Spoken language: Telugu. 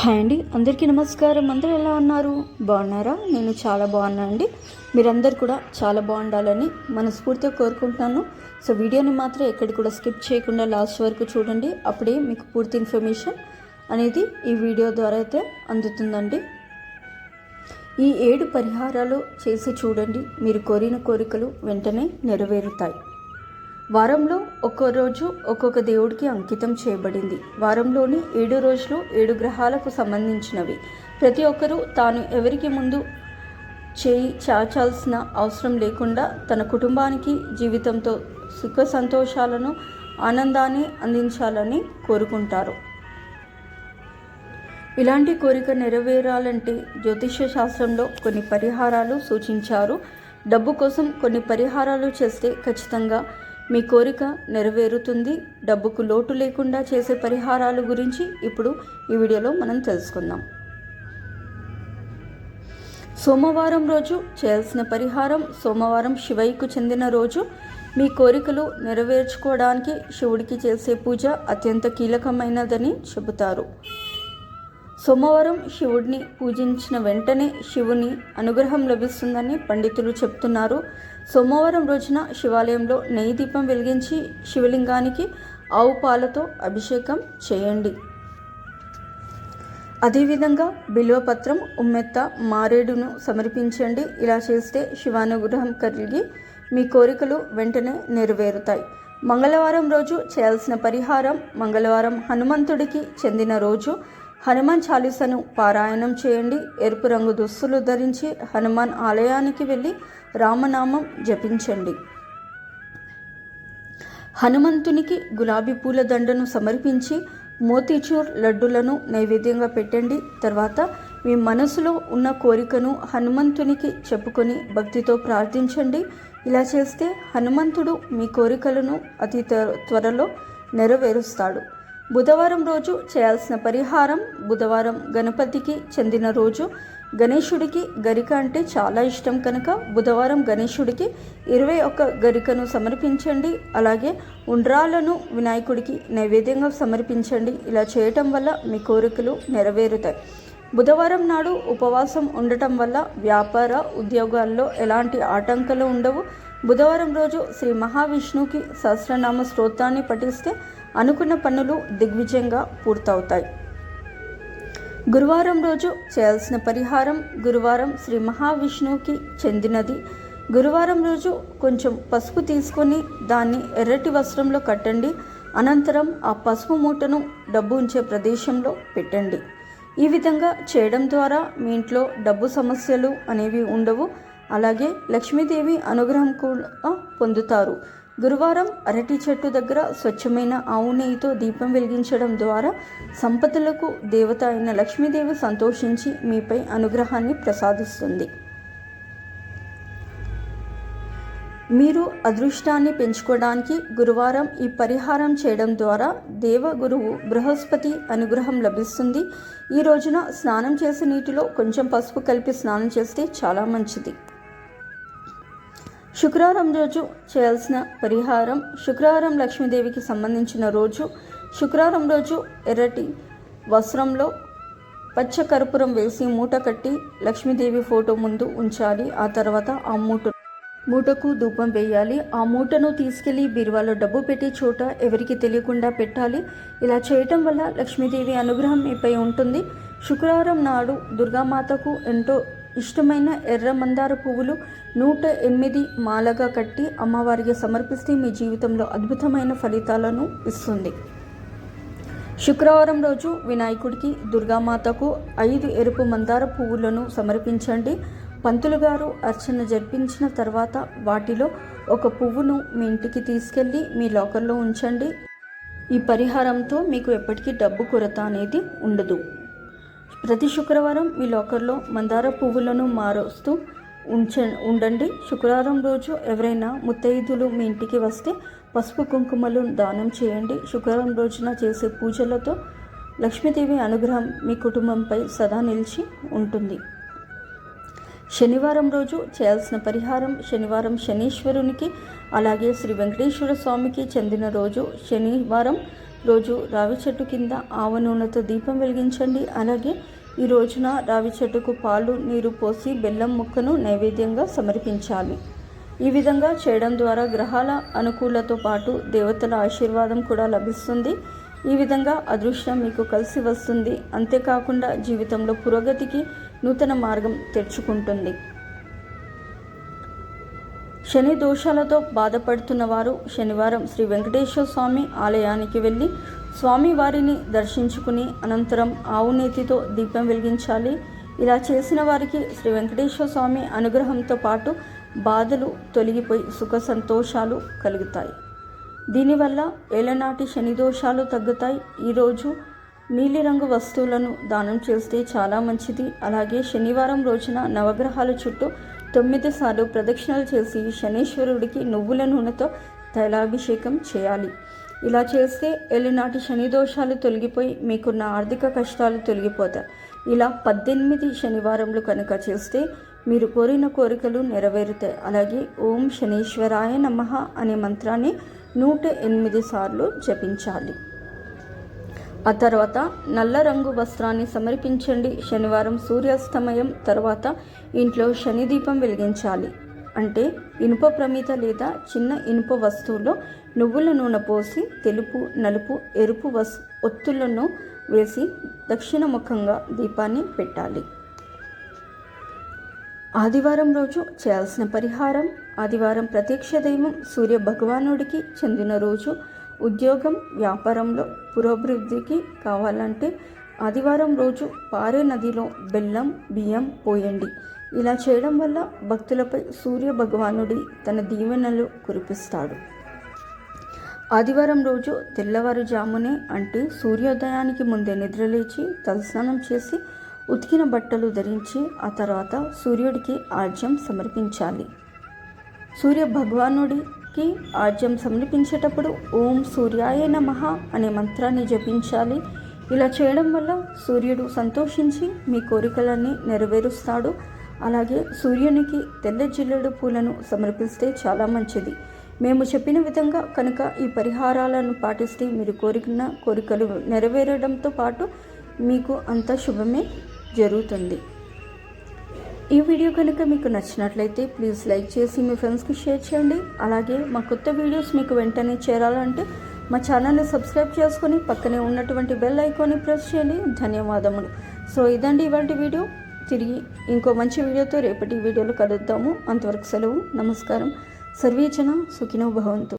హాయ్ అండి అందరికీ నమస్కారం. అందరూ ఎలా ఉన్నారు? బాగున్నారా? నేను చాలా బాగున్నా అండి. మీరందరూ కూడా చాలా బాగుండాలని మనస్ఫూర్తిగా కోరుకుంటున్నాను. సో వీడియోని మాత్రం ఎక్కడి కూడా స్కిప్ చేయకుండా లాస్ట్ వరకు చూడండి. అప్పుడే మీకు పూర్తి ఇన్ఫర్మేషన్ అనేది ఈ వీడియో ద్వారా అయితే అందుతుందండి. ఈ ఏడు పరిహారాలు చేసి చూడండి. మీరు కోరిన కోరికలు వెంటనే నెరవేరుతాయి. వారంలో ఒక్కో రోజు ఒక్కొక్క దేవుడికి అంకితం చేయబడింది. వారంలోని ఏడు రోజులు ఏడు గ్రహాలకు సంబంధించినవి. ప్రతి ఒక్కరూ తాను ఎవరికి ముందు చేయి చాచాల్సిన అవసరం లేకుండా తన కుటుంబానికి జీవితంతో సుఖ సంతోషాలను ఆనందాన్ని అందించాలని కోరుకుంటారు. ఇలాంటి కోరిక నెరవేరాలంటే జ్యోతిష్య శాస్త్రంలో కొన్ని పరిహారాలు సూచించారు. డబ్బు కోసం కొన్ని పరిహారాలు చేస్తే ఖచ్చితంగా మీ కోరిక నెరవేరుతుంది. డబ్బుకు లోటు లేకుండా చేసే పరిహారాలు గురించి ఇప్పుడు ఈ వీడియోలో మనం తెలుసుకుందాం. సోమవారం రోజు చేయాల్సిన పరిహారం సోమవారం శివయ్యకు చెందిన రోజు మీ కోరికలు నెరవేర్చుకోవడానికి శివుడికి చేసే పూజ అత్యంత కీలకమైనదని చెబుతారు. సోమవారం శివుడిని పూజించిన వెంటనే శివుని అనుగ్రహం లభిస్తుందని పండితులు చెప్తున్నారు. సోమవారం రోజున శివాలయంలో నెయ్యి దీపం వెలిగించి శివలింగానికి ఆవు పాలతో అభిషేకం చేయండి. అదేవిధంగా బిల్వపత్రం ఉమ్మెత్త మారేడును సమర్పించండి. ఇలా చేస్తే శివానుగ్రహం కలిగి మీ కోరికలు వెంటనే నెరవేరుతాయి. మంగళవారం రోజు చేయాల్సిన పరిహారం మంగళవారం హనుమంతుడికి చెందిన రోజు హనుమాన్ చాలీసను పారాయణం చేయండి. ఎరుపు రంగు దుస్తులు ధరించి హనుమాన్ ఆలయానికి వెళ్ళి రామనామం జపించండి. హనుమంతునికి గులాబీ పూల దండను సమర్పించి మోతీచూర్ లడ్డులను నైవేద్యంగా పెట్టండి. తర్వాత మీ మనసులో ఉన్న కోరికను హనుమంతునికి చెప్పుకొని భక్తితో ప్రార్థించండి. ఇలా చేస్తే హనుమంతుడు మీ కోరికలను అతి త్వరలో నెరవేరుస్తాడు. బుధవారం రోజు చేయాల్సిన పరిహారం బుధవారం గణపతికి చెందిన రోజు గణేశుడికి గరిక అంటే చాలా ఇష్టం కనుక బుధవారం గణేశుడికి ఇరవై ఒక్క గరికను సమర్పించండి. అలాగే ఉండ్రాలను వినాయకుడికి నైవేద్యంగా సమర్పించండి. ఇలా చేయటం వల్ల మీ కోరికలు నెరవేరుతాయి. బుధవారం నాడు ఉపవాసం ఉండటం వల్ల వ్యాపార ఉద్యోగాల్లో ఎలాంటి ఆటంకాలు ఉండవు. బుధవారం రోజు శ్రీ మహావిష్ణువుకి సహస్రనామ స్తోత్రాన్ని పఠిస్తే అనుకున్న పనులు దిగ్విజయంగా పూర్తవుతాయి. గురువారం రోజు చేయాల్సిన పరిహారం గురువారం శ్రీ మహావిష్ణువుకి చెందినది. గురువారం రోజు కొంచెం పసుపు తీసుకొని దాన్ని ఎర్రటి వస్త్రంలో కట్టండి. అనంతరం ఆ పసుపు మూటను డబ్బు ఉంచే ప్రదేశంలో పెట్టండి. ఈ విధంగా చేయడం ద్వారా మీ ఇంట్లో డబ్బు సమస్యలు అనేవి ఉండవు. అలాగే లక్ష్మీదేవి అనుగ్రహం కూడా పొందుతారు. గురువారం అరటి చెట్టు దగ్గర స్వచ్ఛమైన ఆవు నెయ్యితో దీపం వెలిగించడం ద్వారా సంపదలకు దేవత అయిన లక్ష్మీదేవి సంతోషించి మీపై అనుగ్రహాన్ని ప్రసాదిస్తుంది. మీరు అదృష్టాన్ని పెంచుకోవడానికి గురువారం ఈ పరిహారం చేయడం ద్వారా దేవగురువు బృహస్పతి అనుగ్రహం లభిస్తుంది. ఈ రోజున స్నానం చేసే నీటిలో కొంచెం పసుపు కలిపి స్నానం చేస్తే చాలా మంచిది. శుక్రవారం రోజు చేయాల్సిన పరిహారం శుక్రవారం లక్ష్మీదేవికి సంబంధించిన రోజు. శుక్రవారం రోజు ఎర్రటి వస్త్రంలో పచ్చ కర్పూరం వేసి మూట కట్టి లక్ష్మీదేవి ఫోటో ముందు ఉంచాలి. ఆ తర్వాత ఆ మూట మూటకు ధూపం వేయాలి. ఆ మూటను తీసుకెళ్ళి బీరువాలో డబ్బు పెట్టే చోట ఎవరికి తెలియకుండా పెట్టాలి. ఇలా చేయటం వల్ల లక్ష్మీదేవి అనుగ్రహం మీపై ఉంటుంది. శుక్రవారం నాడు దుర్గామాతకు ఎంతో ఇష్టమైన ఎర్ర మందార పువ్వులు నూట ఎనిమిది మాలగా కట్టి అమ్మవారికి సమర్పిస్తే మీ జీవితంలో అద్భుతమైన ఫలితాలను ఇస్తుంది. శుక్రవారం రోజు వినాయకుడికి దుర్గామాతకు ఐదు ఎరుపు మందార పువ్వులను సమర్పించండి. పంతులు గారు అర్చన జరిపించిన తర్వాత వాటిలో ఒక పువ్వును మీ ఇంటికి తీసుకెళ్ళి మీ లాకర్లో ఉంచండి. ఈ పరిహారంతో మీకు ఎప్పటికీ డబ్బు కొరత అనేది ఉండదు. ప్రతి శుక్రవారం మీ లాకర్లో మందార పువ్వులను మారుస్తూ ఉంచ ఉండండి. శుక్రవారం రోజు ఎవరైనా ముత్తైదులు మీ ఇంటికి వస్తే పసుపు కుంకుమలు దానం చేయండి. శుక్రవారం రోజున చేసే పూజలతో లక్ష్మీదేవి అనుగ్రహం మీ కుటుంబంపై సదా నిలిచి ఉంటుంది. శనివారం రోజు చేయాల్సిన పరిహారం శనివారం శనీశ్వరునికి అలాగే శ్రీ వెంకటేశ్వర స్వామికి చెందిన రోజు శనివారం రోజు రావి చెట్టు కింద ఆవ నూనెతో దీపం వెలిగించండి. అలాగే ఈ రోజున రావి చెట్టుకు పాలు నీరు పోసి బెల్లం ముక్కను నైవేద్యంగా సమర్పించాలి. ఈ విధంగా చేయడం ద్వారా గ్రహాల అనుకూలతో పాటు దేవతల ఆశీర్వాదం కూడా లభిస్తుంది. ఈ విధంగా అదృష్టం మీకు కలిసి వస్తుంది. అంతేకాకుండా జీవితంలో పురోగతికి నూతన మార్గం తెరుచుకుంటుంది. శని దోషాలతో బాధపడుతున్న వారు శనివారం శ్రీ వెంకటేశ్వర స్వామి ఆలయానికి వెళ్ళి స్వామివారిని దర్శించుకుని అనంతరం ఆవు నేతితో దీపం వెలిగించాలి. ఇలా చేసిన వారికి శ్రీ వెంకటేశ్వర స్వామి అనుగ్రహంతో పాటు బాధలు తొలగిపోయి సుఖ సంతోషాలు కలుగుతాయి. దీనివల్ల ఏలనాటి శని దోషాలు తగ్గుతాయి. ఈరోజు నీలిరంగు వస్తువులను దానం చేస్తే చాలా మంచిది. అలాగే శనివారం రోజున నవగ్రహాల చుట్టూ తొమ్మిది సార్లు ప్రదక్షిణలు చేసి శనీశ్వరుడికి నువ్వుల నూనెతో తైలాభిషేకం చేయాలి. ఇలా చేస్తే ఎల్లినాటి శని దోషాలు తొలగిపోయి మీకున్న ఆర్థిక కష్టాలు తొలగిపోతాయి. ఇలా పద్దెనిమిది శనివారంలో కనుక చేస్తే మీరు కోరిన కోరికలు నెరవేరుతాయి. అలాగే ఓం శనీశ్వరాయ నమ అనే మంత్రాన్ని నూట ఎనిమిది సార్లు జపించాలి. ఆ తర్వాత నల్ల రంగు వస్త్రాన్ని సమర్పించండి. శనివారం సూర్యాస్తమయం తర్వాత ఇంట్లో శని దీపం వెలిగించాలి. అంటే ఇనుప ప్రమిత లేదా చిన్న ఇనుప వస్తువులో నువ్వుల నూనె పోసి తెలుపు నలుపు ఎరుపు వస్ ఒత్తులను వేసి దక్షిణముఖంగా దీపాన్ని పెట్టాలి. ఆదివారం రోజు చేయాల్సిన పరిహారం ఆదివారం ప్రత్యక్ష దైవం సూర్య భగవానుడికి చెందిన రోజు ఉద్యోగం వ్యాపారంలో పురోభివృద్ధికి కావాలంటే ఆదివారం రోజు పారే నదిలో బెల్లం బియ్యం పోయండి. ఇలా చేయడం వల్ల భక్తులపై సూర్య భగవానుడి తన దీవెనలు కురిపిస్తాడు. ఆదివారం రోజు తెల్లవారుజామునే అంటే సూర్యోదయానికి ముందే నిద్రలేచి తలస్నానం చేసి ఉతికిన బట్టలు ధరించి ఆ తర్వాత సూర్యుడికి ఆజ్యం సమర్పించాలి. సూర్య భగవానుడి కి ఆజ్యం సమర్పించేటప్పుడు ఓం సూర్యాయ నమ అనే మంత్రాన్ని జపించాలి. ఇలా చేయడం వల్ల సూర్యుడు సంతోషించి మీ కోరికలన్నీ నెరవేరుస్తాడు. అలాగే సూర్యునికి తెల్ల జిల్లెడు పూలను సమర్పిస్తే చాలా మంచిది. మేము చెప్పిన విధంగా కనుక ఈ పరిహారాలను పాటిస్తే మీరు కోరిన కోరికలు నెరవేరడంతో పాటు మీకు అంత శుభమే జరుగుతుంది. ఈ వీడియో కనుక మీకు నచ్చినట్లయితే ప్లీజ్ లైక్ చేసి మీ ఫ్రెండ్స్కి షేర్ చేయండి. అలాగే మా కొత్త వీడియోస్ మీకు వెంటనే చేరాలంటే మా ఛానల్ని సబ్స్క్రైబ్ చేసుకొని పక్కనే ఉన్నటువంటి బెల్ ఐకాన్ని ప్రెస్ చేయండి. ధన్యవాదములు. సో ఇదండి ఇవాళ వీడియో. తిరిగి ఇంకో మంచి వీడియోతో రేపటి వీడియోలో కలుద్దాము. అంతవరకు సెలవు. నమస్కారం. సర్వేచన సుఖినో భవంతు.